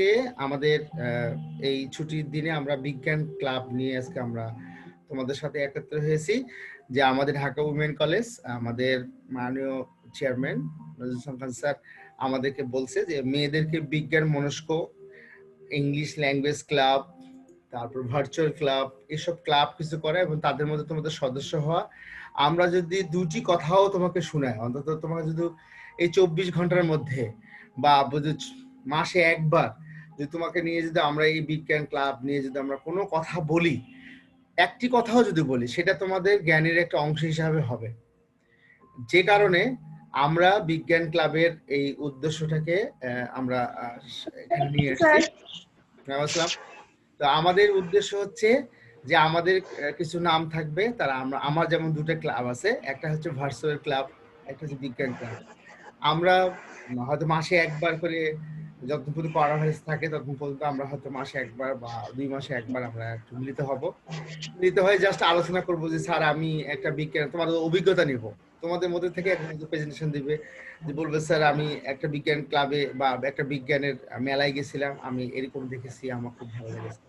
আজকে আমাদের এই ছুটির দিনে আমরা বিজ্ঞান ক্লাব নিয়ে আজকে আমরা তোমাদের সাথে একত্র হয়েছি যে আমাদের ঢাকা উমেন কলেজ, আমাদের মাননীয় চেয়ারম্যান নজরুল খান স্যার আমাদেরকে বলছে যে মেয়েদেরকে বিজ্ঞান মনস্ক, ইংলিশ ল্যাঙ্গুয়েজ ক্লাব, তারপর ভার্চুয়াল ক্লাব, এসব ক্লাব কিছু করে এবং তাদের মধ্যে তোমাদের সদস্য হওয়া। আমরা যদি দুটি কথাও তোমাকে শোনায় অন্তত তোমাকে যদি এই চব্বিশ ঘণ্টার মধ্যে বা মাসে একবার যদি তোমাকে নিয়ে যদি আমরা এই বিজ্ঞান ক্লাব নিয়ে যদি আমরা কোনো কথা বলি একটি কথাও যদি বলি সেটা তোমাদের জ্ঞানের একটা অংশ হিসাবে হবে। যে কারণে আমরা বিজ্ঞান ক্লাবের এই উদ্দেশ্যটাকে আমরা নিয়ে এসেছি। হ্যাঁ, তো আমাদের উদ্দেশ্য হচ্ছে যে আমাদের কিছু নাম থাকবে তারা আমরা আমার যেমন দুটো ক্লাব আছে একটা হচ্ছে ভার্চুয়াল ক্লাব একটা হচ্ছে বিজ্ঞান ক্লাব। আমরা হয়তো মাসে একবার করে যতক্ষণ পর্যন্ত করোনা ভাইরাস থাকে, ততক্ষণ পর্যন্ত আমরা হয়তো মাসে একবার বা দুই মাসে একবার আমরা একটু মিলিত হব। মিলিত হয়ে জাস্ট আলোচনা করব যে, স্যার, আমি একটা বিজ্ঞান, তোমাদের অভিজ্ঞতা নিব। তোমাদের মধ্যে থেকে একটা প্রেজেন্টেশন দিবে। যে বলবে, স্যার, আমি একটা বিজ্ঞান ক্লাবে বা একটা বিজ্ঞানের মেলায় গেছিলাম। আমি এরকম দেখেছি, আমার খুব ভালো লেগেছে।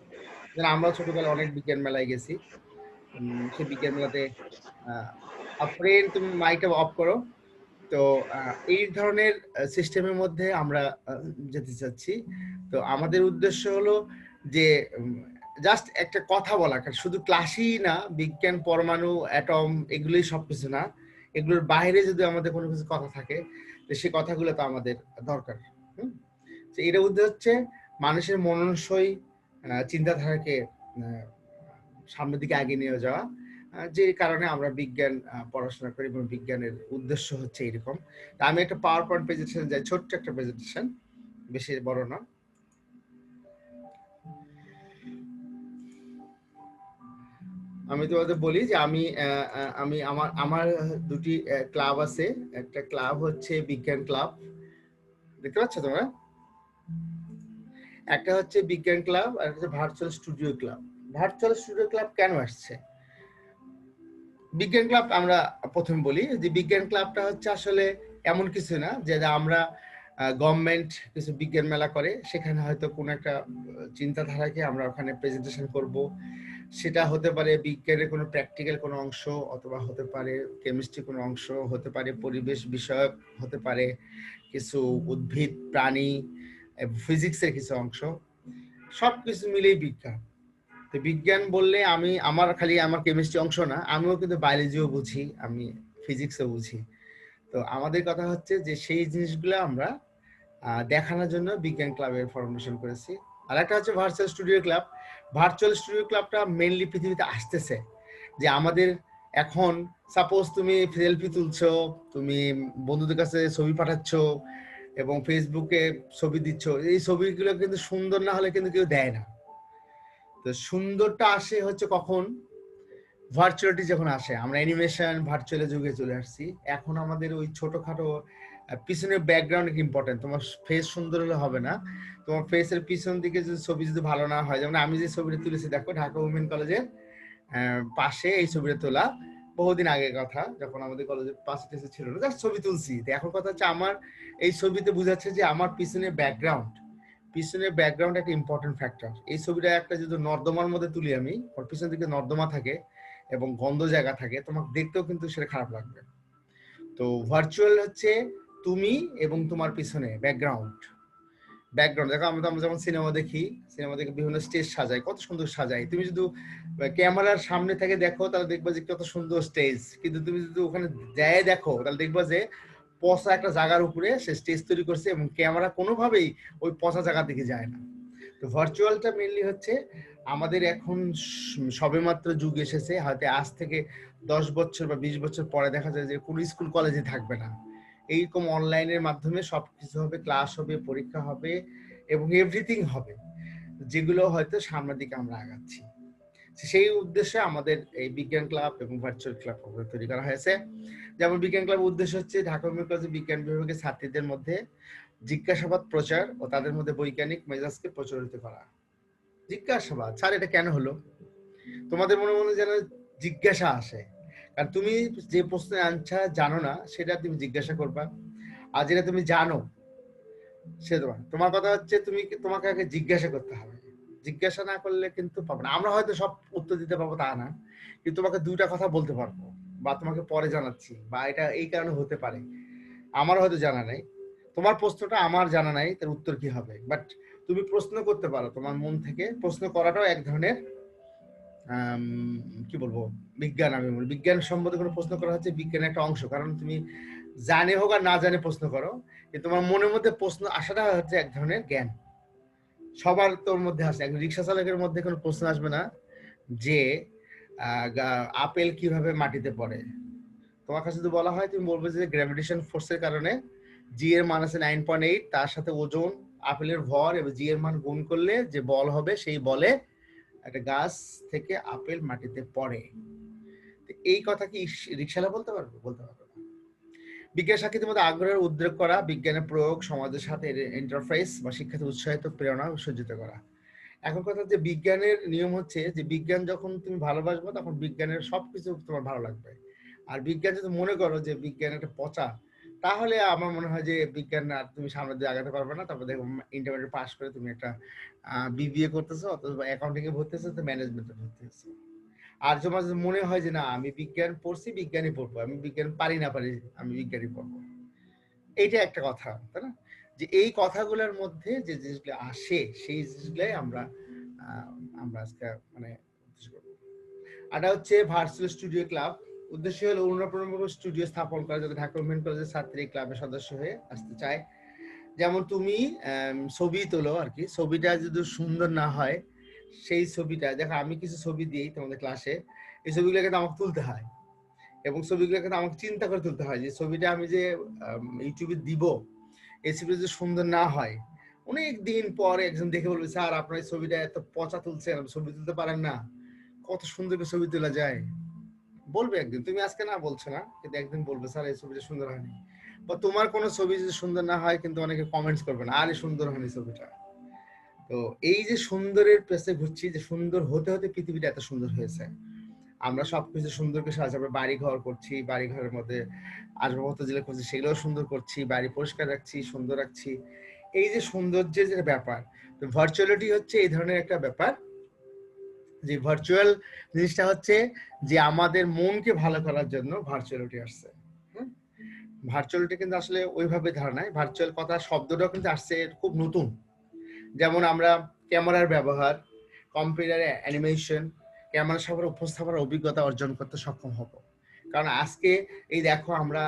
আমরা ছোটবেলায় অনেক বিজ্ঞান মেলায় গেছি। সেই বিজ্ঞান মেলাতে ফ্রেন্ড তুমি মাইকটা অফ করো। তো এই ধরনের সিস্টেমের মধ্যে আমরা যেতে চাচ্ছি। তো আমাদের উদ্দেশ্য হলো যে জাস্ট একটা কথা বলা শুধু ক্লাসই না, বিজ্ঞান, পরমাণু অ্যাটম এগুলোই সব কিছু না। এগুলোর বাইরে যদি আমাদের কোনো কিছু কথা থাকে, তো সেই কথাগুলো তো আমাদের দরকার, হুম? এটা উদ্দেশ্য হচ্ছে, মানুষের মননসই চিন্তাধারাকে সামনের দিকে আগে নিয়ে যাওয়া। যে কারণে আমরা বিজ্ঞান পড়াশোনা করি এবং বিজ্ঞানের উদ্দেশ্য হচ্ছে এরকম। তা আমি একটা পাওয়ার পয়েন্ট প্রেজেন্টেশন যাই ছোট্ট একটা প্রেজেন্টেশন বেশি বড় না। আমি তোমাদের বলি যে আমি আমি আমার আমার দুটি ক্লাব আছে। একটা ক্লাব হচ্ছে বিজ্ঞান ক্লাব দেখতে পাচ্ছ তোমরা? একটা হচ্ছে বিজ্ঞান ক্লাব আর একটা virtual studio club virtual studio club কেন আসছে? বিজ্ঞান ক্লাব আমরা প্রথম বলি যে বিজ্ঞান ক্লাবটা হচ্ছে আসলে এমন কিছু না যে আমরা গভর্নমেন্ট কিছু বিজ্ঞান মেলা করে, সেখানে হয়তো কোনো একটা চিন্তাধারাকে আমরা ওখানে প্রেজেন্টেশন করব। সেটা হতে পারে বিজ্ঞানের কোনো প্র্যাকটিক্যাল কোনো অংশ অথবা হতে পারে কেমিস্ট্রি কোনো অংশ, হতে পারে পরিবেশ বিষয়ক, হতে পারে কিছু উদ্ভিদ, প্রাণী ফিজিক্সের কিছু অংশ। সব কিছু মিলেই বিজ্ঞান। তো বিজ্ঞান বললে আমি, আমার খালি আমার কেমিস্ট্রি অংশ না, আমিও কিন্তু বায়োলজিও বুঝি, আমি ফিজিক্সও বুঝি। তো আমাদের কথা হচ্ছে যে, সেই জিনিসগুলো আমরা দেখানোর জন্য বিজ্ঞান ক্লাবের ফর্মেশন করেছি। আর একটা হচ্ছে virtual studio club virtual studio ক্লাবটা mainly পৃথিবীতে আসতেছে। যে আমাদের এখন সাপোজ তুমি সেলফি তুলছো, তুমি বন্ধুদের কাছে ছবি পাঠাচ্ছ এবং ফেসবুকে ছবি দিচ্ছ, এই ছবিগুলো কিন্তু সুন্দর না হলে কিন্তু কেউ দেয় না। তো সুন্দরটা আসে হচ্ছে কখন? ভার্চুয়ালিটি যখন আসে আমরা অ্যানিমেশন ভার্চুয়ালের যুগে চলে আসছি। এখন আমাদের ওই ছোটখাটো আহ, পিছনের ব্যাকগ্রাউন্ড ইম্পর্টেন্ট তোমার ফেস সুন্দর হলে হবে না। তোমার ফেসের পিছন দিকে যদি ছবি যদি ভালো না হয় যেমন আমি যে ছবিটা তুলেছি দেখো ঢাকা উমেন কলেজের পাশে এই ছবিটা তোলা। বহুদিন আগের কথা যখন আমাদের কলেজের পাশে টেসে ছিল না জাস্ট ছবি তুলছি। এখন কথা হচ্ছে আমার এই ছবিতে বোঝাচ্ছে যে আমার পিছনে ব্যাকগ্রাউন্ড পিছনের ব্যাকগ্রাউন্ড একটা ইম্পর্টেন্ট ফ্যাক্টর এই ছবিটা একটা যদি নর্দমার মধ্যে তুলি আমি, ওর পিছন দিকে নর্দমা থাকে এবং গন্ধ জায়গা থাকে, তোমাকে দেখতেও কিন্তু সেটা খারাপ লাগবে। তো ভার্চুয়াল হচ্ছে তুমি এবং তোমার পিছনে ব্যাকগ্রাউন্ড ব্যাকগ্রাউন্ড দেখো আমরা আমরা যেমন সিনেমা দেখি সিনেমা দেখে বিভিন্ন স্টেজ সাজায় কত সুন্দর সাজায় তুমি যদি ক্যামেরার সামনে থেকে দেখো, তাহলে দেখবা যে কত সুন্দর স্টেজ কিন্তু তুমি যদি ওখানে যায় দেখো, তাহলে দেখবা যে পচা একটা জায়গার উপরে সে স্টেজ তৈরি করছে এবং ক্যামেরা কোনোভাবেই ওই পচা জায়গার দিকে যায় না। তো ভার্চুয়ালটা মেনলি হচ্ছে আমাদের এখন সবেমাত্র যুগ এসেছে। হয়তো আজ থেকে দশ বছর বা বিশ বছর পরে দেখা যায় যে কোনো স্কুল কলেজে থাকবে না। এইরকম অনলাইনের মাধ্যমে সব কিছু হবে ক্লাস হবে, পরীক্ষা হবে এবং এভরিথিং হবে, যেগুলো হয়তো সামনের দিকে আমরা আগাচ্ছি। সেই উদ্দেশ্যে আমাদের এই বিজ্ঞান ক্লাব এবং ভার্চুয়াল ক্লাব তৈরি করা হয়েছে। যেমন বিজ্ঞান ক্লাবের উদ্দেশ্য হচ্ছে ঢাকা কলেজের বিজ্ঞান বিভাগের ছাত্রীদের মধ্যে জিজ্ঞাসাবাদ প্রচার ও তাদের মধ্যে বৈজ্ঞানিক মেজাজকে প্রচলিত করা। জিজ্ঞাসাবাদ, স্যার, এটা কেন হলো? তোমাদের মনে মনে যেন জিজ্ঞাসা আসে। কারণ তুমি যে প্রশ্নের আনসার জানো না, সেটা তুমি জিজ্ঞাসা করবা। আর যেটা তুমি জানো, সে তোমার তোমার কথা হচ্ছে তুমি তোমাকে আগে জিজ্ঞাসা করতে হবে। জিজ্ঞাসা না করলে কিন্তু পাবো না। আমরা হয়তো সব উত্তর দিতে পারব তা না, কিন্তু তোমাকে দুইটা কথা বলতে পারব বা তোমাকে পরে জানাচ্ছি বা এটা এই কারণে হতে পারে। আমার হয়তো জানা নাই, তোমার প্রশ্নটা আমার জানা নাই, তার উত্তর কি হবে? বাট তুমি প্রশ্ন করতে পারো, তোমার মন থেকে প্রশ্ন করাটাও এক ধরনের কি বলব, বিজ্ঞান আমি বলি। বিজ্ঞান সম্বন্ধে কোনো প্রশ্ন করা হচ্ছে, বিজ্ঞানের একটা অংশ। কারণ তুমি জানে হোক আর না জানে প্রশ্ন করো তোমার মনের মধ্যে প্রশ্ন আসাটা হচ্ছে এক ধরনের জ্ঞান। সবার তোর মধ্যে আসে। একজন রিক্সা চালকের মধ্যে কোনো প্রশ্ন আসবে না যে আপেল কীভাবে মাটিতে পড়ে? তোমার কাছে যদি বলা হয়, তুমি বলবে যে গ্র্যাভিটেশন ফোর্সের কারণে জি এর মান আছে নাইন পয়েন্ট এইট তার সাথে ওজন, আপেলের ভর এবং জি এর মান গুণ করলে যে বল হবে, সেই বলে একটা গাছ থেকে আপেল মাটিতে পড়ে। এই কথা কি রিক্সাওয়ালা বলতে পারবে? বলতে পারবে বিজ্ঞান সাক্ষীদের মধ্যে আগ্রহের উদ্রেক করা, বিজ্ঞানের প্রয়োগ, সমাজের সাথে ইন্টারফেস বা শিক্ষাতে উৎসাহিত, প্রেরণা সজ্জিত করা। এখন কথা যে বিজ্ঞানের নিয়ম হচ্ছে যে বিজ্ঞান যখন তুমি ভালোবাসবে, তখন বিজ্ঞানের সবকিছু তোমার ভালো লাগবে। আর বিজ্ঞান যদি মনে করো যে বিজ্ঞান একটা পচা, তাহলে আমার মনে হয় যে বিজ্ঞান আর তুমি সামনে দিয়ে আগাতে পারবে না। তারপর দেখো ইন্টারমিডিয়েট পাস করে তুমি একটা বিবিএ করতেছো, অথবা অ্যাকাউন্টিং এ ভর্তি হচ্ছে ম্যানেজমেন্টে ভর্তি হচ্ছে আর তোমার মনে হয় যে না, আমি বিজ্ঞান পড়ছি, বিজ্ঞানই পড়ব, আমি বিজ্ঞান পারি না পারি, আমি বিজ্ঞানই পড়ব। এইটা একটা কথা, তাই না? যে এই কথাগুলোর মধ্যে যে জিনিসগুলো আসে, সেই জিনিসগুলাই আমরা আমরা আজকে মানে আরটা হচ্ছে ভার্চুয়াল স্টুডিও ক্লাব উদ্দেশ্য হলো অনুপ্রণব স্টুডিও স্থাপন করা, যাতে ঢাকা উমেন কলেজের ছাত্রী ক্লাবের সদস্য হয়ে আসতে চায়। যেমন তুমি ছবি তোলো আর কি, ছবিটা যদি সুন্দর না হয় সেই ছবিটা, দেখো আমি কিছু ছবি দিই তোমাদের ক্লাসে এই ছবিগুলো কিন্তু আমাকে তুলতে হয়। এবং ছবিগুলো কিন্তু আমাকে চিন্তা করে তুলতে হয় যে ছবিটা আমি যে ইউটিউবে দিব, এই ছবিটা যদি সুন্দর না হয়, অনেক দিন পরে একজন দেখে বলবে, স্যার, আপনার এই ছবিটা এত পচা তুলছেন ছবি তুলতে পারেন না। কত সুন্দর ছবি তোলা যায়। বলবে একদিন, তুমি আজকে না বলছো না? কিন্তু একদিন বলবে, স্যার, এই ছবিটা সুন্দর হয়নি। বা, তোমার কোনো ছবি যদি সুন্দর না হয়, কিন্তু অনেকে কমেন্টস করবে না। আরে, সুন্দর হয়নি ছবিটা। তো এই যে সুন্দরের পেছে ঘুরছি, যে সুন্দর হতে হতে পৃথিবীটা এত সুন্দর হয়েছে। আমরা সবকিছু সুন্দর করে সাজাবো বাড়ি ঘর করছি বাড়ি ঘরের মধ্যে আসবাবপত্র যেগুলো করছি সেগুলো সুন্দর করছি, বাড়ি পরিষ্কার রাখছি, সুন্দর রাখছি। এই যে সৌন্দর্যের যে ব্যাপার, তো ভার্চুয়ালিটি হচ্ছে এই ধরনের একটা ব্যাপার। যে ভার্চুয়াল জিনিসটা হচ্ছে যে আমাদের মনকে ভালো করার জন্য ভার্চুয়ালিটি আসছে। ভার্চুয়ালিটি কিন্তু আসলে ওইভাবে ধারণায় ভার্চুয়াল কথা, শব্দটাও কিন্তু আসছে, খুব নতুন। যেমন আমরা ক্যামেরার ব্যবহার, কম্পিউটারে অ্যানিমেশন ক্যামেরার সবার উপস্থাপনার অভিজ্ঞতা অর্জন করতে সক্ষম হব। কারণ আজকে এই দেখো আমরা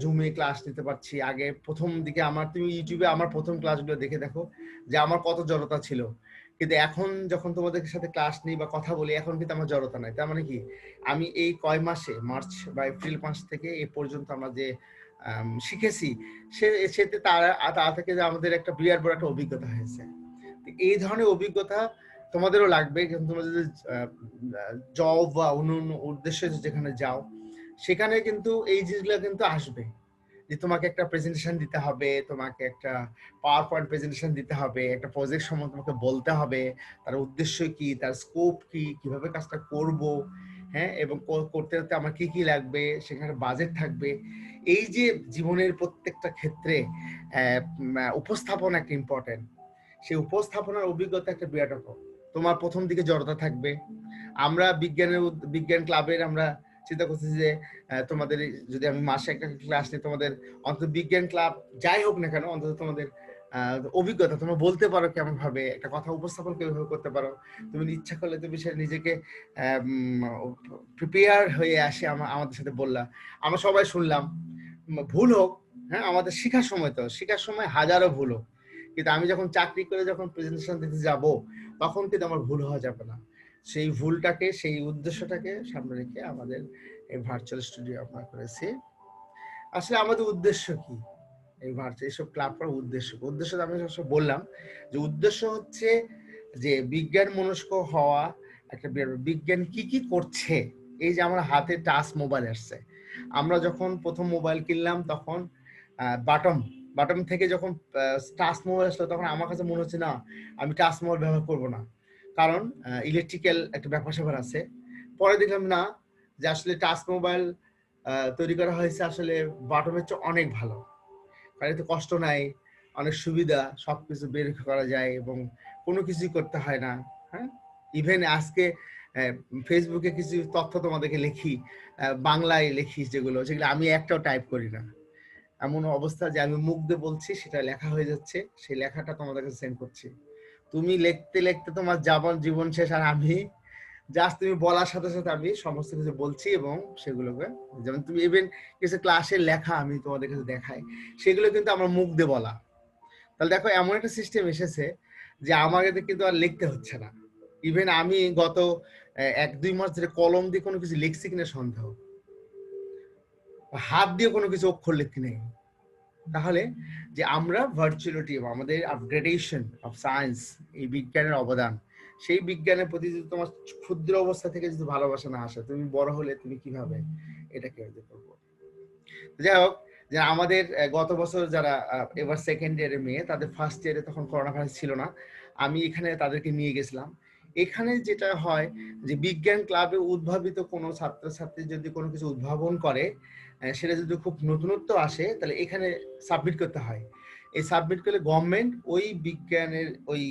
জুমে ক্লাস নিতে পারছি। আগে প্রথম দিকে আমার, তুমি ইউটিউবে আমার প্রথম ক্লাসগুলো দেখে দেখো যে আমার কত জড়তা ছিল। কিন্তু এখন যখন তোমাদের সাথে ক্লাস নিই বা কথা বলি, এখন কিন্তু আমার জড়তা নাই। তার মানে কি? আমি এই কয় মাসে মার্চ বা এপ্রিল মাস থেকে এ পর্যন্ত আমরা যে শিখেছি, সে, সেতে তারা তা থেকে যে আমাদের একটা বিরাট বড় একটা অভিজ্ঞতা হয়েছে। এই ধরনের অভিজ্ঞতা তোমাদেরও লাগবে। তোমরা যদি জব বা অন্য অন্য উদ্দেশ্যে যেখানে যাও, সেখানে কিন্তু এই জিনিসগুলো কিন্তু আসবে। যে তোমাকে একটা প্রেজেন্টেশন দিতে হবে, তোমাকে একটা পাওয়ার পয়েন্ট প্রেজেন্টেশন দিতে হবে, একটা প্রজেক্ট সম্বন্ধে তোমাকে বলতে হবে, তার উদ্দেশ্য কি, তার স্কোপ কি, কীভাবে কাজটা করব হ্যাঁ এবং করতে করতে আমার কি কি লাগবে, সেখানে বাজেট থাকবে। এই যে জীবনের প্রত্যেকটা ক্ষেত্রে উপস্থাপনা একটা ইম্পর্টেন্ট সেই উপস্থাপনার অভিজ্ঞতা একটা বিরাট রকম। তোমার প্রথম দিকে জড়তা থাকবে। আমরা বিজ্ঞানের বিজ্ঞান ক্লাবের আমরা চিন্তা করছি যে তোমাদের যদি আমি মাসে একটা ক্লাস নিই, তোমাদের অন্তত বিজ্ঞান ক্লাব যাই হোক না কেন, অন্তত তোমাদের অভিজ্ঞতা, তোমরা বলতে পারো কেমন ভাবে একটা কথা উপস্থাপন কীভাবে করতে পারো। তুমি ইচ্ছা করলে তুমি সে নিজেকে প্রিপেয়ার হয়ে আসে আমা- আমাদের সাথে বললা। আমরা সবাই শুনলাম ভুল হোক হ্যাঁ আমাদের শেখার সময় তো, শেখার সময় হাজারো ভুল হোক। কিন্তু আমি যখন চাকরি করে যখন প্রেজেন্টেশন দিতে যাব, তখন কিন্তু আমার ভুল হওয়া যাবে না। সেই ভুলটাকে, সেই উদ্দেশ্যটাকে সামনে রেখে আমাদের এই ভার্চুয়াল স্টুডিও আমরা করেছি। আসলে আমাদের উদ্দেশ্য কি? এই ভার্চুয়াল এইসব ক্লাব করার উদ্দেশ্য? উদ্দেশ্য আমি সব বললাম যে উদ্দেশ্য হচ্ছে যে বিজ্ঞান মনস্ক হওয়া, একটা বিজ্ঞান কি কি করছে? এই যে আমার হাতে টাচ মোবাইল আসছে। আমরা যখন প্রথম মোবাইল কিনলাম তখন বাটম বাটম থেকে যখন টাচ মোবাইল আসলো, তখন আমার কাছে মনে হচ্ছে, না, আমি টাচ মোবাইল ব্যবহার করব না। কারণ ইলেকট্রিক্যাল একটা ব্যাপার স্যাপার আছে। পরে দেখলাম, না, যে আসলে টাচ মোবাইল তৈরি করা হয়েছে আসলে বাটমের চেয়ে অনেক ভালো। কারণ এতে কষ্ট নাই, অনেক সুবিধা সব কিছু বের করা যায় এবং কোনো কিছুই করতে হয় না। হ্যাঁ? ইভেন আজকে ফেসবুকে কিছু তথ্য তোমাদেরকে লিখি বাংলায় লিখি যেগুলো সেগুলো আমি একটাও টাইপ করি না। এমন অবস্থা যে আমি মুখ দিয়ে বলছি, সেটা লেখা হয়ে যাচ্ছে। সেই লেখাটা তোমাদের কাছে সেন্ড করছি। তুমি লিখতে লিখতে তোমার যাবন জীবন শেষ আর আমি জাস্ট তুমি বলার সাথে সাথে আমি সমস্ত কিছু বলছি এবং সেগুলোকে, যেমন তুমি ইভেন কিছু ক্লাসের লেখা আমি তোমাদের কাছে দেখাই, সেগুলো কিন্তু আমার মুখ দিয়ে বলা। তাহলে দেখো, এমন একটা সিস্টেম এসেছে যে আমাকে কিন্তু আর লিখতে হচ্ছে না। ইভেন আমি গত এক দুই মাস ধরে কলম দিয়ে কোনো কিছু লিখছি কিনা সন্দেহ। হাত দিয়ে কোনো কিছু অক্ষর লিখতে নেই। তাহলে যে আমরা ভার্চুয়ালিটি আমাদের আপগ্রেডেশন অফ সায়েন্স এই বিজ্ঞানের অবদান, সেই বিজ্ঞানের প্রতি যদি তোমার ক্ষুদ্র অবস্থা থেকে যদি ভালোবাসা না আসে, তুমি বড় হলে তুমি কীভাবে এটা কীভাবে করব? যাই হোক, যে আমাদের গত বছর যারা এবার সেকেন্ড ইয়ারের মেয়ে, তাদের ফার্স্ট ইয়ারে তখন করোনা ভাইরাস ছিল না। আমি এখানে তাদেরকে নিয়ে গেছিলাম। এখানে যেটা হয় যে বিজ্ঞান ক্লাবে উদ্ভাবিত কোনো ছাত্রছাত্রী যদি কোনো কিছু উদ্ভাবন করে সেটা যদি খুব নতুনত্ব আসে, তাহলে এখানে সাবমিট করতে হয়। এই সাবমিট করলে গভর্নমেন্ট ওই বিজ্ঞানের ওই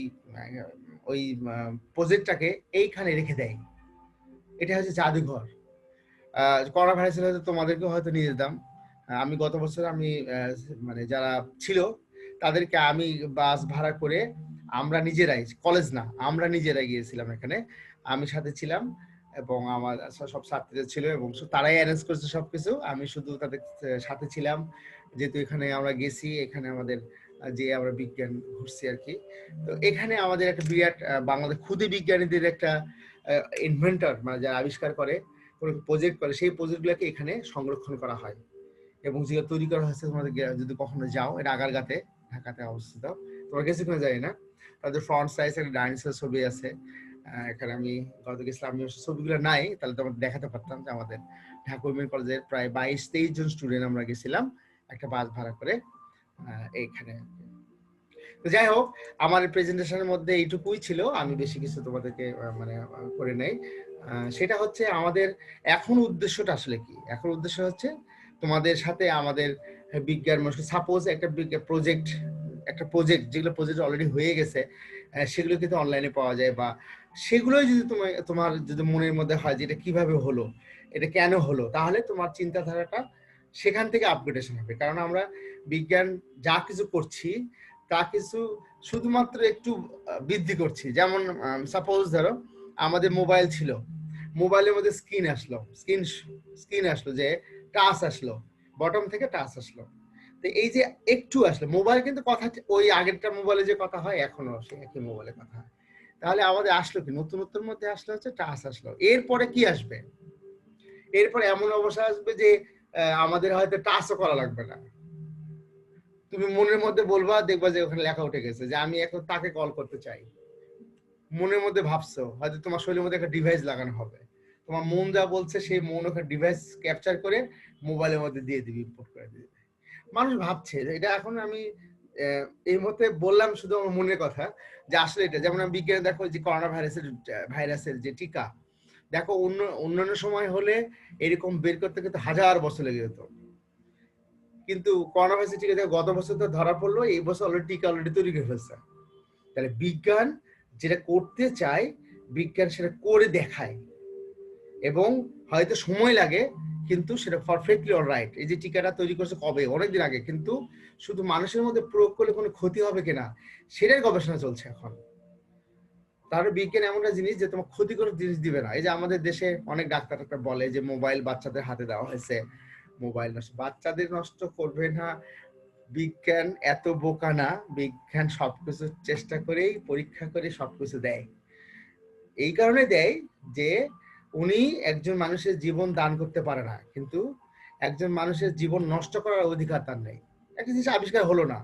ওই প্রজেক্টটাকে এইখানে রেখে দেয়। এটা হচ্ছে জাদুঘর। করোনা ভাইরাসের হয়তো তোমাদেরকেও হয়তো নিয়ে যেতাম। আমি গত বছর আমি মানে যারা ছিল, তাদেরকে আমি বাস ভাড়া করে আমরা নিজেরাই কলেজ না, আমরা নিজেরাই গিয়েছিলাম এখানে। আমি সাথে ছিলাম এবং আমার সব ছাত্রীরা ছিল এবং তারাই অ্যারেঞ্জ করেছে সবকিছু। আমি শুধু তাদের সাথে ছিলাম। যেহেতু এখানে আমরা গেছি, এখানে আমাদের যে আমরা বিজ্ঞান ঘুরছি আর কি। তো এখানে আমাদের একটা বিরাট বাংলাদেশ ক্ষুদে বিজ্ঞানীদের একটা ইনভেন্টর মানে যারা আবিষ্কার করে, কোনো প্রজেক্ট করে, সেই প্রজেক্টগুলোকে এখানে সংরক্ষণ করা হয়। এবং যেগুলো তৈরি করা হয়েছে, তোমাদের যদি কখনো যাও, এটা আগারগাতে, ঢাকাতে অবস্থিত। তোমার গেছে কিনা জানি না। তাদের ফ্রন্ট সাইজ একটা ডাইনোসর ছবি আছে। এখানে আমি গত গেছিলাম, আমি অবশ্য ছবিগুলো নাই, তাহলে তোমাদের দেখাতে পারতাম যে আমাদের ঢাকা উইমেন কলেজের প্রায় বাইশ, তেইশ জন স্টুডেন্ট আমরা গেছিলাম একটা বাস ভাড়া করে এইখানে। তো যাই হোক, আমার প্রেজেন্টেশনের মধ্যে এইটুকুই ছিল, আমি বেশি কিছু তোমাদেরকে মানে করে নেই। সেটা হচ্ছে আমাদের এখন উদ্দেশ্যটা আসলে কি? এখন উদ্দেশ্য হচ্ছে তোমাদের সাথে আমাদের বিজ্ঞান সাপোজ একটা প্রজেক্ট একটা প্রজেক্ট যেগুলো প্রজেক্ট অলরেডি হয়ে গেছে সেগুলো কিন্তু অনলাইনে পাওয়া যায় বা সেগুলোই যদি তোমার তোমার যদি মনের মধ্যে হয় যে এটা কীভাবে হলো, এটা কেন হলো, তাহলে তোমার চিন্তাধারাটা সেখান থেকে আপগ্রেডেশন হবে। কারণ আমরা বিজ্ঞান যা কিছু করছি, তা কিছু শুধুমাত্র একটু বৃদ্ধি করছি। যেমন সাপোজ ধরো আমাদের মোবাইল ছিল মোবাইলের মধ্যে স্ক্রিন আসলো স্ক্রিন স্ক্রিন আসলো যে টাচ আসলো বটম থেকে টাচ আসলো। এই যে একটু আসলো মোবাইল কিন্তু কথা ওই আগেরটা মোবাইলে যে কথা হয় এখনও সে একই মোবাইলে কথা হয়। তাহলে আমাদের আসলো কি? নতুনত্বের মধ্যে আসলো হচ্ছে টাচ আসলো। এরপরে কি আসবে? এরপরে এমন অবস্থা আসবে যে আমাদের হয়তো টাচও করা লাগবে না। তুমি মনের মধ্যে বলবা, দেখবা যে ওখানে লেখা উঠে গেছে যে, আমি এখন তাকে কল করতে চাই। মনের মধ্যে ভাবছ, হয়তো তোমার শরীরের মধ্যে একটা ডিভাইস লাগানো হবে। তোমার মন যা বলছে, সেই মন ওখানে ডিভাইস ক্যাপচার করে মোবাইলের মধ্যে দিয়ে দিবি ইম্পোর্ট করে দিবি। মানুষ ভাবছে যে এটা এখন আমি এই মুহূর্তে বললাম শুধু আমার মনের কথা, যে আসলে এটা, যেমন আমি বিজ্ঞানে দেখো যে করোনা ভাইরাসের ভাইরাসের যে টিকা, দেখো অন্য, অন্যান্য সময় হলে এরকম বের করতে কিন্তু হাজার বছর লেগে যেত। কিন্তু করোনা ভাইরাসের টিকা দেখো, গত বছর তো ধরা পড়ল, এই বছর অলরেডি টিকা অলরেডি তৈরি করে ফেলছে। তাহলে বিজ্ঞান যেটা করতে চায়, বিজ্ঞান সেটা করে দেখায়। এবং হয়তো সময় লাগে কিন্তু সেটা পারফেক্টলি অল রাইট এই যে টিকাটা তৈরি করছে কবে? অনেকদিন আগে। কিন্তু শুধু মানুষের মধ্যে প্রয়োগ করলে কোনো ক্ষতি হবে কিনা, সেটাই গবেষণা চলছে এখন। তাহলে বিজ্ঞান এমন একটা জিনিস যে তোমার ক্ষতিকর জিনিস দিবে না। এই যে আমাদের দেশে অনেক ডাক্তার টাক্তার বলে যে মোবাইল বাচ্চাদের হাতে দেওয়া হয়েছে। মোবাইল নষ্ট, বাচ্চাদের নষ্ট করবে না। বিজ্ঞান এত বোকা না। বিজ্ঞান সবকিছু চেষ্টা করেই, পরীক্ষা করে সবকিছু দেয়। এই কারণে দেয় যে উনি একজন মানুষের জীবন দান করতে পারে না, কিন্তু একজন মানুষের জীবন নষ্ট করার অধিকার তার নেই। একটা জিনিস আবিষ্কার হলো না।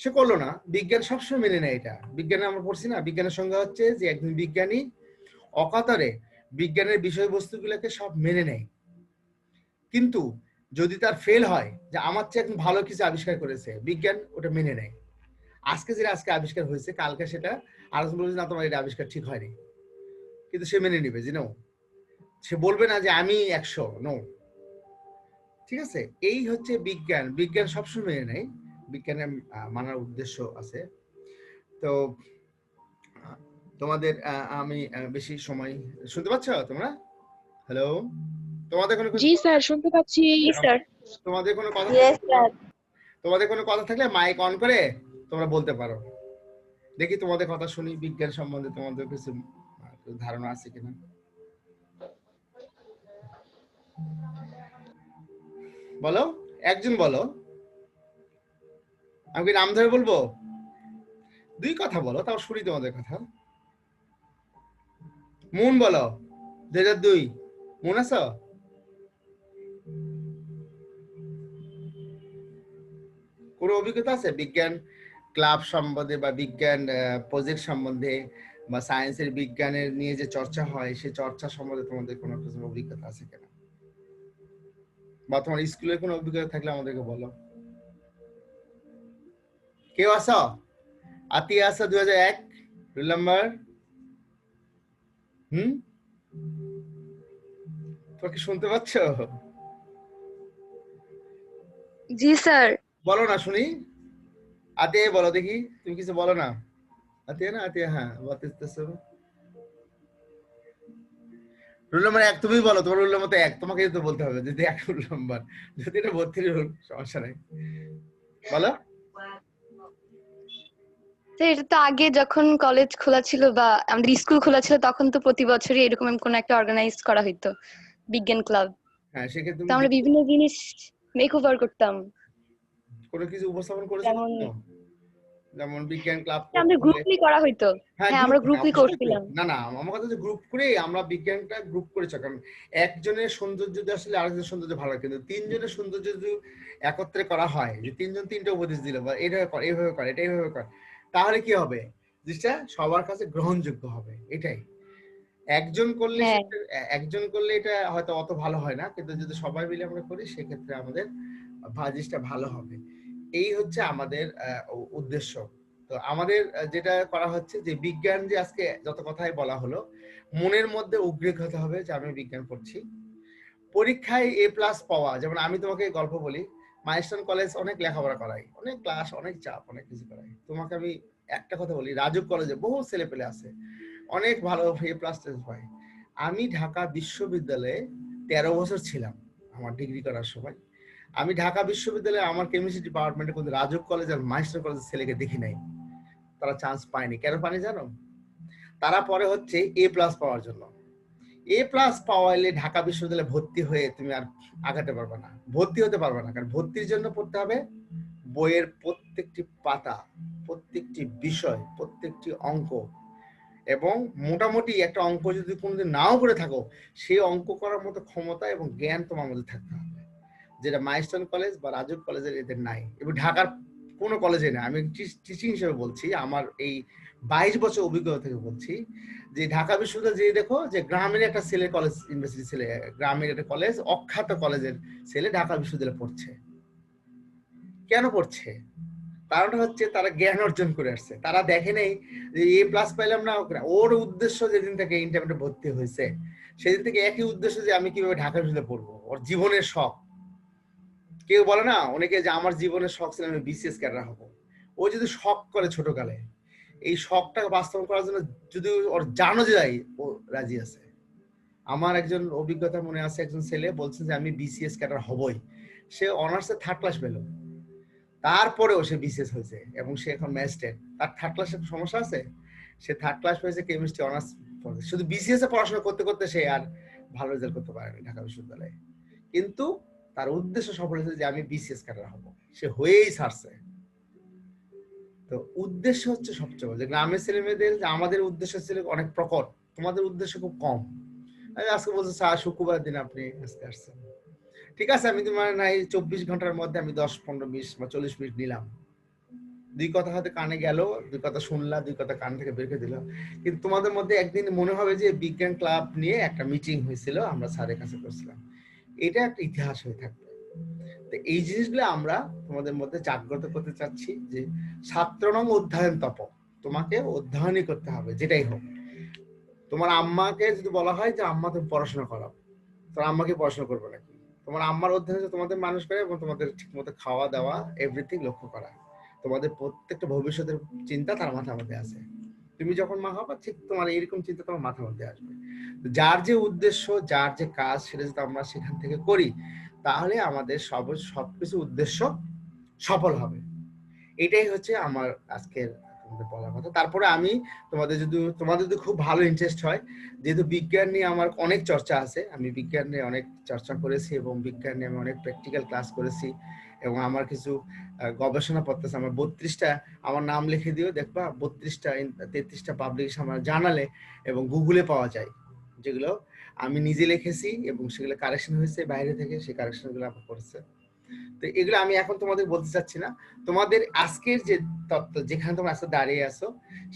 সে করল না। বিজ্ঞান সবসময় মেনে নেয় এটা। বিজ্ঞানে আমরা পড়ছি না, বিজ্ঞানের সংজ্ঞা হচ্ছে যে একজন বিজ্ঞানী অকাতরে বিজ্ঞানের বিষয়বস্তুগুলোকে সব মেনে নেয়। কিন্তু যদি তার ফেল হয় যে আমার চেয়ে একজন ভালো কিছু আবিষ্কার করেছে, বিজ্ঞান ওটা মেনে নেয়। আজকে যেটা আজকে আবিষ্কার হয়েছে, কালকে সেটা আলোচনা বলছে না, তোমার এটা আবিষ্কার ঠিক হয়নি। কিন্তু সে মেনে নিবে যে সে বলবে না যে আমি একশো নো ঠিক আছে? এই হচ্ছে বিজ্ঞান। বিজ্ঞান সবসময় নেয়। বিজ্ঞানের মানার উদ্দেশ্য আছে। তো তোমাদের আমি বেশি সময় শুনতে পাচ্ছ তোমরা? হ্যালো তোমাদের কোনো জি স্যার শুনতে পাচ্ছি স্যার। তোমাদের কোনো কথা ইয়েস স্যার তোমাদের কোনো কথা থাকলে মাইক অন করে তোমরা বলতে পারো। দেখি তোমাদের কথা শুনি বিজ্ঞান সম্বন্ধে তোমাদের কিছু ধারণা আছে কিনা। বলো? একজন বলো। আমি কি নাম ধরে বলব? দুই কথা বলো, তাও শুনি তোমাদের কথা। মুন বলো, দুই হাজার দুই। মন আছো? কোনো অভিজ্ঞতা আছে? বিজ্ঞান ক্লাব সম্বন্ধে বা বিজ্ঞান প্রজেক্ট সম্বন্ধে বা সায়েন্সের বিজ্ঞানের নিয়ে যে চর্চা হয় সেই চর্চা সম্বন্ধে তোমাদের কোনো অভিজ্ঞতা আছে কিনা? বা তোমার স্কুলের কোনো অভিজ্ঞতা থাকলে আমাদেরকে বলো। কেউ আছো? আতিয়া আছো দুই হাজার এক? রোল নাম্বার হুম? তোকে শুনতে পাচ্ছ? জি স্যার। বলো না শুনি। আতিয়া বলো দেখি। তুমি কিছু বলো না? আতিয়া না? আতিয়া হ্যাঁ বলতেছো। রোল নাম্বার এক তুমি বলো তোমার রোল নাম্বার এক তোমাকে তো বলতে হবে যদি এক রোল নাম্বার যদি এটা বত্রিশ রোল সমস্যা নাই। বলো? এটা তো আগে যখন কলেজ খোলা ছিল বা আমাদের স্কুল খোলা ছিল তখন তো প্রতি বছরই এরকম কোন একটা অর্গানাইজ করা হইতো বিজ্ঞান ক্লাব হ্যাঁ সেক্ষেত্রে আমরা বিভিন্ন জিনিস মেক ওভার করতাম। কোনো কিছু উপস্থাপন করেছ যেমন- বিজ্ঞান ক্লাব আমরা গ্রুপলি করা হইতো। হ্যাঁ, আমরা গ্রুপলি গ্রুপলি করছিলাম। না না আমার কথা গ্রুপ করে আমরা বিজ্ঞানটা গ্রুপ করেছি কারণ একজনের সৌন্দর্য যদি আসলে আরেকজনের সৌন্দর্য ভালো কিন্তু তিনজনের সৌন্দর্য যদি একত্রে করা হয় যে তিনজন তিনটা উপদেশ দিল বা এইভাবে কর এইভাবে কর এটা এইভাবে কর তাহলে কি হবে? জিনিসটা সবার কাছে গ্রহণযোগ্য হবে এটাই। একজন করলে হ্যাঁ। একজন করলে এটা হয়তো অত ভালো হয় না কিন্তু যদি সবাই মিলে আমরা করি সেক্ষেত্রে আমাদের ভাজিসটা ভালো হবে। এই হচ্ছে আমাদের উদ্দেশ্য। তো আমাদের যেটা করা হচ্ছে যে বিজ্ঞান যে আজকে যত কথাই বলা হলো, মনের মধ্যে উদ্রেক হতে হবে যে আমি বিজ্ঞান পড়ছি। পরীক্ষায় এ প্লাস পাওয়া, যেমন আমি তোমাকে গল্প বলি মাইস্টন কলেজ অনেক লেখাপড়া করাই, অনেক ক্লাস অনেক চাপ, অনেক কিছু করাই। তোমাকে আমি একটা কথা বলি রাজুক কলেজে বহু ছেলে পেলে আছে, অনেক ভালো এ প্লাস হয়। আমি ঢাকা বিশ্ববিদ্যালয়ে তেরো বছর ছিলাম আমার ডিগ্রি করার সময়। আমি ঢাকা বিশ্ববিদ্যালয়ে আমার কেমিস্ট্রি ডিপার্টমেন্টে কিন্তু রাজুক কলেজ আর মাইস্টার কলেজের ছেলেকে দেখি নাই। তারা চান্স পায়নি। কেন পায়নি জানো? তারা পরে হচ্ছে এ প্লাস পাওয়ার জন্য। এ প্লাস পাওয়াইলে ঢাকা বিশ্ববিদ্যালয়ে ভর্তি হয়ে তুমি আর আগাতে পারবে না। ভর্তি হতে পারবে না। কারণ ভর্তির জন্য পড়তে হবে বইয়ের প্রত্যেকটি পাতা, প্রত্যেকটি বিষয়, প্রত্যেকটি অঙ্ক। এবং মোটামুটি একটা অঙ্ক যদি কোনোদিন নাও করে থাকো, সেই অঙ্ক করার মতো ক্ষমতা এবং জ্ঞান তোমার মধ্যে থাকতে হবে যেটা মাইস্টন কলেজ বা রাজুক কলেজের এদের নাই। এবং ঢাকার কোনো কলেজে না আমি টিচিং হিসেবে বলছি, আমার এই বাইশ বছর অভিজ্ঞতা থেকে বলছি যে ঢাকা বিশ্ববিদ্যালয় যে দেখো যে গ্রামের একটা ছেলে কলেজ ইউনিভার্সিটি ছেলে গ্রামের একটা কলেজ অখ্যাত কলেজের ছেলে ঢাকা বিশ্ববিদ্যালয়ে পড়ছে। কেন পড়ছে? কারণটা হচ্ছে তারা জ্ঞান অর্জন করে আসছে। তারা দেখে নেই যে এ প্লাস পাইলাম না, ওর উদ্দেশ্য যেদিন থেকে ইন্টারমিডিয়েট ভর্তি হয়েছে, সেদিন থেকে একই উদ্দেশ্য যে আমি কীভাবে ঢাকা বিশ্ববিদ্যালয়ে পড়ব। ওর জীবনের শখ। কেউ বলে না, অনেকে যে আমার জীবনের শখ ছিল আমি বিসিএস ক্যাডার হব। ও যদি শখ করে ছোটকালে, এই শখটাকে বাস্তবায়ন করার জন্য যদি ওর জানো যায় ও রাজি আছে। আমার একজন অভিজ্ঞতা মনে আছে, একজন ছেলে বলছে যে, আমি বিসিএস ক্যাডার হবই। সে অনার্সে থার্ড ক্লাস পেল। তারপরেও সে বিসিএস হয়েছে এবং সে এখন ম্যাজিস্ট্রেট তার থার্ড ক্লাসের সমস্যা আছে? সে থার্ড ক্লাস পেয়েছে কেমিস্ট্রি অনার্স শুধু বিসিএস এ পড়াশোনা করতে করতে সে আর ভালো রেজাল্ট করতে পারেনি ঢাকা বিশ্ববিদ্যালয়ে। কিন্তু তার উদ্দেশ্য সফল হয়েছে যে আমি বিসিএস ক্যাডার হব। সে হয়েই ছাড়ছে। তো উদ্দেশ্য হচ্ছে সবচেয়ে বড়। যে গ্রামের ছেলে মেয়েদের আমাদের উদ্দেশ্য ছিল অনেক প্রকট। তোমাদের উদ্দেশ্য খুব কম। আমি আজকে বলছে, স্যার শুক্রবার দিন আপনি আজকে আসছেন। ঠিক আছে, আমি তোমার নাই চব্বিশ ঘণ্টার মধ্যে আমি দশ, পনেরো বিশ বা চল্লিশ মিনিট নিলাম। দুই কথা হয়তো কানে গেল, দুই কথা শুনলা দুই কথা কান থেকে বের করে দিল কিন্তু তোমাদের মধ্যে একদিন মনে হবে যে বিজ্ঞান ক্লাব নিয়ে একটা মিটিং হয়েছিল, আমরা স্যারের কাছে করছিলাম। এটা একটা ইতিহাস হয়ে থাকবে। তো এই জিনিসগুলো আমরা তোমাদের মধ্যে জাগ্রত করতে চাচ্ছি যে ছাত্র নং অধ্যয়ন তপ তোমাকে অধ্যয়নই করতে হবে, যেটাই হোক। তোমার আম্মাকে যদি বলা হয় যে, আম্মা, তুমি পড়াশোনা করো। তোমার আম্মাকে পড়াশোনা করবে নাকি? তোমার আম্মার অধ্যয়ন তোমাদের মানুষ করে এবং তোমাদের ঠিক মতো খাওয়া দাওয়া এভরিথিং লক্ষ্য করা। তোমাদের প্রত্যেকটা ভবিষ্যতের চিন্তা তার মাথার মধ্যে আছে। তুমি যখন মা হবা, ঠিক তোমার এরকম চিন্তা তোমার মাথার মধ্যে আসবে। যার যে উদ্দেশ্য, যার যে কাজ, সেটা যদি আমরা সেখান থেকে করি, তাহলে আমাদের সব, সবকিছু উদ্দেশ্য সফল হবে। এটাই হচ্ছে আমার আজকের তোমাদের বলার কথা। তারপরে আমি তোমাদের যদি তোমাদের যদি খুব ভালো ইন্টারেস্ট হয়, যেহেতু বিজ্ঞান নিয়ে আমার অনেক চর্চা আছে, আমি বিজ্ঞান নিয়ে অনেক চর্চা করেছি এবং বিজ্ঞান নিয়ে আমি অনেক প্র্যাকটিক্যাল ক্লাস করেছি এবং আমার কিছু গবেষণা পত্র আছে, আমার বত্রিশটা, আমার নাম লিখে দিও, দেখবা বত্রিশটা তেত্রিশটা পাবলিকেশন আমার জানালে এবং গুগলে পাওয়া যায়, যেগুলো আমি নিজে লিখেছি এবং সেগুলো কারেকশন হয়েছে, বাইরে থেকে সেই কারেকশনগুলো আমার করেছে তো এগুলো আমি এখন তোমাদের বলতে চাচ্ছি না। তোমাদের আজকের যে তত্ত্ব, যেখানে তোমরা আজকে দাঁড়িয়ে আছো,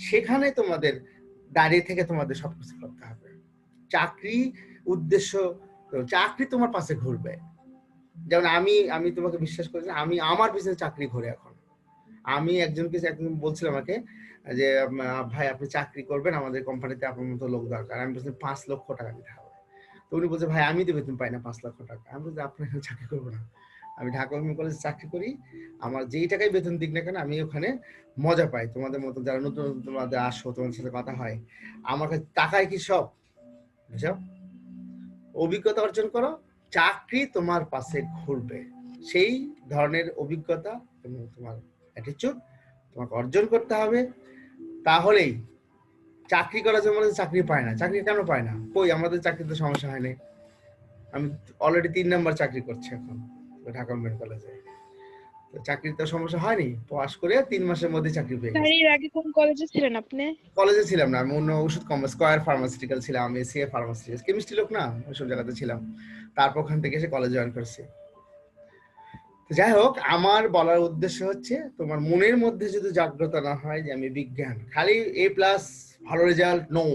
সেখানে তোমাদের দাঁড়িয়ে থেকে তোমাদের সবকিছু করতে হবে। চাকরি উদ্দেশ্য, চাকরি তোমার পাশে ঘুরবে। যেমন আমি আমি তোমাকে বিশ্বাস করি আমি আমার পিছনে চাকরি ঘুরে এখন। আমি একজনকে একজন বলছিল আমাকে যে, ভাই, আপনি চাকরি করবেন, আমাদের কোম্পানিতে আপনার মতো লোক দরকার। আমি বলছি, পাঁচ লক্ষ টাকা দিতে হবে। তো উনি বলছে, ভাই, আমি তো বেতন পাই না পাঁচ লক্ষ টাকা। আমি বলছি আপনি এখানে চাকরি করব না। আমি ঢাকা উইমেন কলেজে চাকরি করি। আমার যেই টাকাই বেতন দিক না কেন, আমি ওখানে মজা পাই। তোমাদের মতো যারা নতুন নতুন তোমাদের আসো, তোমাদের সাথে কথা হয়, আমার কাছে টাকায় কি সব? বুঝছ? অভিজ্ঞতা অর্জন করো, চাকরি তোমার পাশে ঘুরবে। সেই ধরনের অভিজ্ঞতা এবং তোমার অ্যাটিচিউড তোমাকে অর্জন করতে হবে। তাহলেই চাকরি করার জন্য চাকরি পায় না। চাকরি কেন পায় না? কই, আমাদের চাকরিতে সমস্যা হয়নি আমি অলরেডি তিন নাম্বার চাকরি করছি এখন। ঢাকা মেডিকেল কলেজে। তো চাকরিতে সমস্যা হয়নি পাস করে তিন মাসের মধ্যে চাকরি পেয়ে গেছি। এর আগে কোন কলেজে ছিলেন আপনি? কলেজে ছিলাম না আমি অন্য ওষুধ কম স্কয়ার ফার্মাসিউটিক্যাল ছিলাম আমি সিএ ফার্মাসিউটিক্যাল কেমিস্ট্রি লোক না ওইসব জায়গাতে ছিলাম। তারপর ওখান থেকে এসে কলেজ জয়েন করছি। যাই হোক আমার বলার উদ্দেশ্য হচ্ছে তোমার মনের মধ্যে যদি জাগ্রত না হয় যে আমি বিজ্ঞান খালি এ প্লাস ভালো রেজাল্ট নো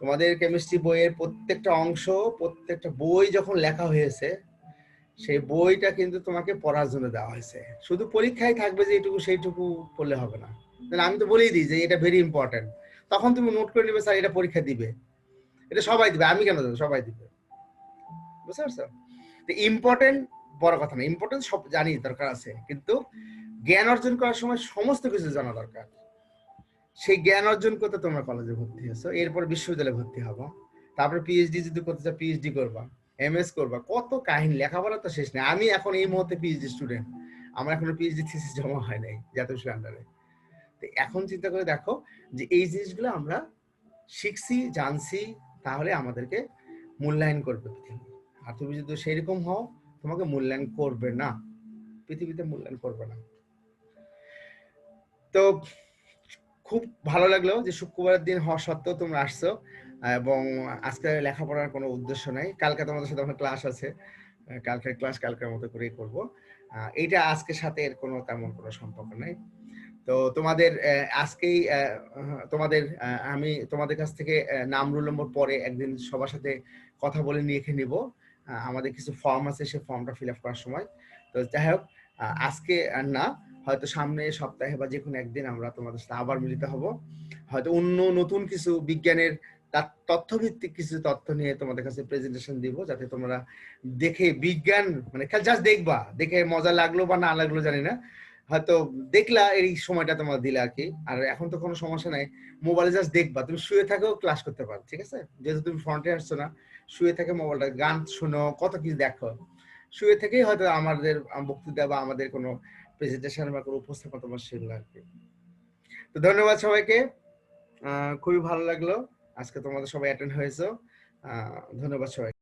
তোমাদের কেমিস্ট্রি বইয়ের প্রত্যেকটা অংশ প্রত্যেকটা বই যখন লেখা হয়েছে সেই বইটা কিন্তু তোমাকে পড়ার জন্য দেওয়া হয়েছে। শুধু পরীক্ষায় থাকবে যে এইটুকু সেইটুকু পড়লে হবে না। আমি তো বলেই দিই যে এটা ভেরি ইম্পর্টেন্ট তখন তুমি নোট করে নেবে, স্যার, এটা পরীক্ষা দিবে। এটা সবাই দিবে, আমি কেন দেবো? সবাই দিবে। বুঝতে পারছ? তো ইম্পর্টেন্ট বড় কথা না। ইম্পর্টেন্ট সব জানি দরকার আছে। কিন্তু জ্ঞান অর্জন করার সময় সমস্ত কিছু জানা দরকার। সেই জ্ঞান অর্জন করতে তোমরা কলেজে ভর্তি হয়েছো। এরপর বিশ্ববিদ্যালয়ে ভর্তি হব। তারপরে পিএইচডি যদি করতে চাও পিএইচডি করবা। এমএস করবা, কত কাহিনী লেখাপড়া তো শেষ নেই। আমি এখন এই মুহূর্তে পিএইচডি স্টুডেন্ট আমার এখন পিএইচডি থিসিস জমা হয় নাই, জাতীয় আন্ডারে তো এখন চিন্তা করে দেখো যে এই জিনিসগুলো আমরা শিখছি, জানছি, তাহলে আমাদেরকে মূল্যায়ন করবে পৃথিবী। আর তুমি যদি সেরকম হও, তোমাকে মূল্যায়ন করবে না। পৃথিবীতে মূল্যায়ন করবে না। তো খুব ভালো লাগল যে শুক্রবারের দিন হওয়া সত্ত্বেও তোমরা আসছো। এবং আজকে লেখাপড়ার কোনো উদ্দেশ্য নাই। কালকে তোমাদের সাথে আমার ক্লাস আছে। কালকের ক্লাস কালকের মতো করেই করব। এইটা আজকের সাথে এর কোনো তেমন কোনো সম্পর্ক নাই। তো তোমাদের আজকেই তোমাদের আমি তোমাদের কাছ থেকে নাম রোল নম্বর পরে একদিন সবার সাথে কথা বলে নিয়ে নিব। আমাদের কিছু ফর্ম আছে সেই ফর্মটা ফিল আপ করার সময়। তো যাই হোক আজকে না, হয়তো সামনে সপ্তাহে বা যে কোনো একদিন আমরা তোমাদের সাথে আবার মিলিত হব। হয়তো অন্য নতুন কিছু বিজ্ঞানের তার তথ্যভিত্তিক কিছু তথ্য নিয়ে তোমাদের কাছে প্রেজেন্টেশন দিব, যাতে তোমরা দেখে বিজ্ঞান মানে জাস্ট দেখবা, দেখে মজা লাগল বা না লাগল জানি না। হয়তো দেখলা এই সময়টা তোমার দিলে আর কি, আর এখন তো কোনো সমস্যা নাই। মোবাইলে জাস্ট দেখবা, তুমি শুয়ে থাকেও ক্লাস করতে পারো, ঠিক আছে? যেহেতু তুমি ফ্রন্টে আসছো না, শুয়ে থাকে মোবাইলটা গান শুনো, কত কিছু দেখো। শুয়ে থেকেই হয়তো আমাদের বক্তৃতা বা আমাদের কোনো প্রেজেন্টেশন বা কোনো উপস্থাপনা তোমার সেগুলো আর কি। তো ধন্যবাদ সবাইকে। খুবই ভালো লাগল। আজকে তোমাদের সবাই অ্যাটেন্ড হয়েছো। ধন্যবাদ সবাই